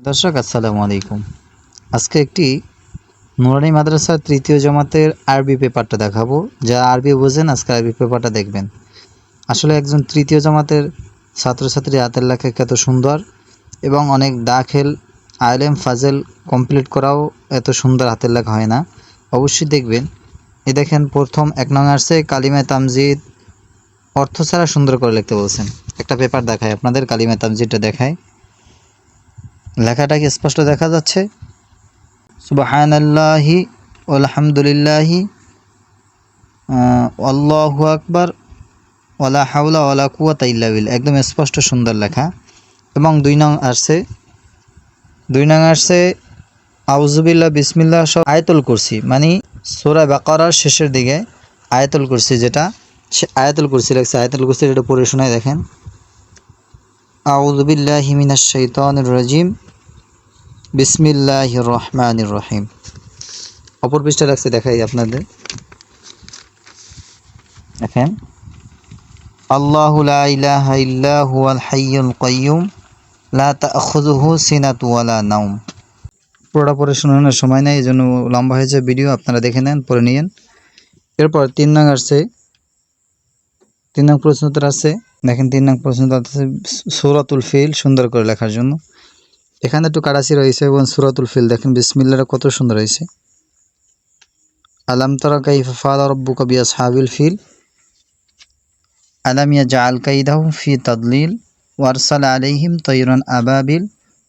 দর্শক, আসসালামু আলাইকুম। আজকে একটি নুরানি মাদ্রাসার তৃতীয় জমাতের আরবি পেপারটা দেখাবো। যা আরবি বোঝেন, আজকে আরবি পেপারটা দেখবেন। আসলে একজন তৃতীয় জমাতের ছাত্রছাত্রী হাতের লেখা এত সুন্দর এবং অনেক দাখেল আইলেম ফাজেল কমপ্লিট করাও এত সুন্দর হাতের লেখা হয় না। অবশ্যই দেখবেন। এ দেখেন, প্রথম এক নং আসছে কালিমায় তামজিদ। অর্থ ছাড়া সুন্দর করে লিখতে বলছেন। একটা পেপার দেখায় আপনাদের কালিমায় তামজিদটা দেখায় লেখাটা কি স্পষ্ট দেখা যাচ্ছে? সুবাহানাল্লাহি আলহামদুলিল্লাহি আল্লাহু আকবার ওলা হাউলা ওলা কুয়াতা ইল্লা একদম স্পষ্ট সুন্দর লেখা। এবং দুই নং আসছে, দুই নং আসছে আউজুবিল্লাহ বিসমিল্লাহ সব আয়তুল কুরসি। মানে সোরা বাকারার শেষের দিকে আয়াতুল কুরসি যেটা, সে আয়াতুল কুরসি লাগছে আয়াতুল কুরসি এটা পড়ে শোনায় দেখেন। আউজুবিল্লাহ মিনাশ শাইতানির রাজিম। বিসমিল্লাহ রহমান রহিম অপর পৃষ্ঠা রাখছে দেখাই আপনাদের। দেখেন। আল্লাহ ওয়ালা নাওম। পুরোটা পরে শোনানোর সময় নেই এই জন্য লম্বা হয়েছে ভিডিও, আপনারা দেখে নেন পরে নিয়েন। এরপর তিন নং আসছে। তিন নং প্রশ্নোত্তর আছে দেখেন তিন নং প্রশ্নোত্তর আছে সূরাতুল ফিল, সুন্দর করে লেখার জন্য। এখানে একটু কারাসি রয়েছে এবং সুরাতুল ফিল, দেখেন বিসমিল্লাটা কত সুন্দর হয়েছে। আলাম তরা কাইফা ফালা রব্বুকা বিআসহাবিল ফিল? আলাম ইয়াজআল কাইদাহুম ফি তাদলিল? ওয়ারসাল আলাইহিম তায়রান আবাবিল?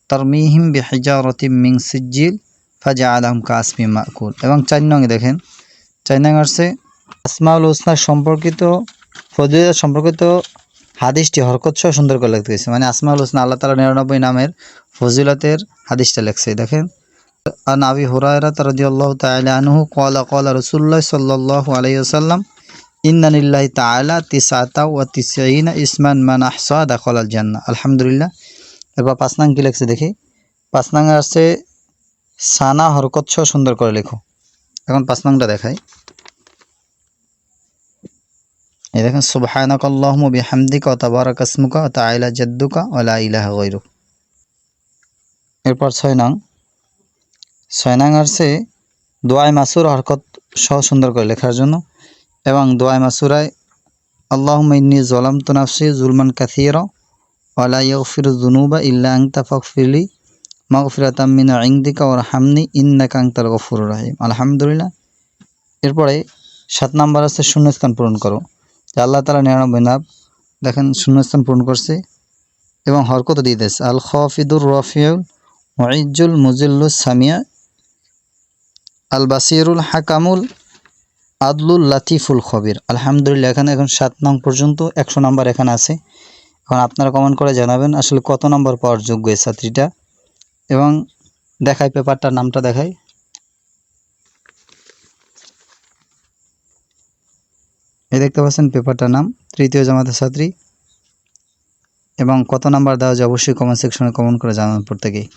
তারমিহিম বিহিজারাতিম মিন সিজ্জিল? ফাজআলাহুম কাসমি মাকুল। এবং চার দেখেন, চার নং আসছে আসমাউল হোসনা সম্পর্কিত, ফজিলত সম্পর্কিত হাদিসটি হরকত সহ সুন্দর করে লিখতে গেছে। মানে আসমাউল হোসনা আল্লাহ তালা নিরানব্বই নামের ফজিলতের হাদিসটা লেখছে। দেখেন, আন আবি হুরায়রাত রাদিয়াল্লাহু তাআলা আনহু ক্বালা ক্বালা রাসূলুল্লাহ সাল্লাল্লাহু আলাইহি ওয়াসাল্লাম, ইন্না লিল্লাহি তাআলা তিসআতা ওয়া তিসঈনা ইসমান মান আহসা আল জান্না আলহামদুলিল্লাহ। এরপর পাঁচ নং কি লেখছে দেখি? পাঁচ নং আছে, সানা হরকত সহ সুন্দর করে লেখো। এখন পাঁচ নংটা দেখাই। এই দেখেন, সুবহানাকাল্লাহুম্মা বিহামদিকা তাবারাকা ইসমুকা ওয়া তাআলা জাদ্দুকা ওয়া লা ইলাহা গায়রুক। এরপর ছয় নং। ছয় নং আসছে দোয়াই মাসুর হরকত সহ সুন্দর করে লেখার জন্য। এবং দোয়াই মাসুরায় আল্লাহ ইন্নি জলাম তো নাফসি জুলমান কাথির ওয়ালা ইয়ফির জুনুবা ইল্লা আংতা ফকফিরলি মগফিরাতাম মিন ইংদিকা ওর হামনি ইন্নাকা আংতাল গফুর রাহিম। আলহামদুলিল্লাহ। এরপরে সাত নাম্বার আছে শূন্যস্থান পূরণ করো। যে আল্লাহ তালা নিরানব্বই নাব দেখেন শূন্যস্থান পূরণ করছে এবং হরকত দিয়ে দিয়েছে। আল খফিদুর রফিউল মঈজুল মুজিল্লুস সামিয়া আল বাসিরুল হাকামুল আদলুল লাতিফুল খবির। আলহামদুলিল্লাহ, এখানে এখন সাত নং পর্যন্ত একশো নাম্বার এখানে আছে। এখন আপনারা কমেন্ট করে জানাবেন আসলে কত নম্বর পাওয়ার যোগ্য এই ছাত্রীটা। এবং দেখাই পেপারটার নামটা দেখাই। এই দেখতে পাচ্ছেন পেপারটার নাম, তৃতীয় জামাতের ছাত্রী। এবং কত নাম্বার দেওয়া যায় অবশ্যই কমেন্ট সেকশনে কমেন্ট করে জানান প্রত্যেকেই।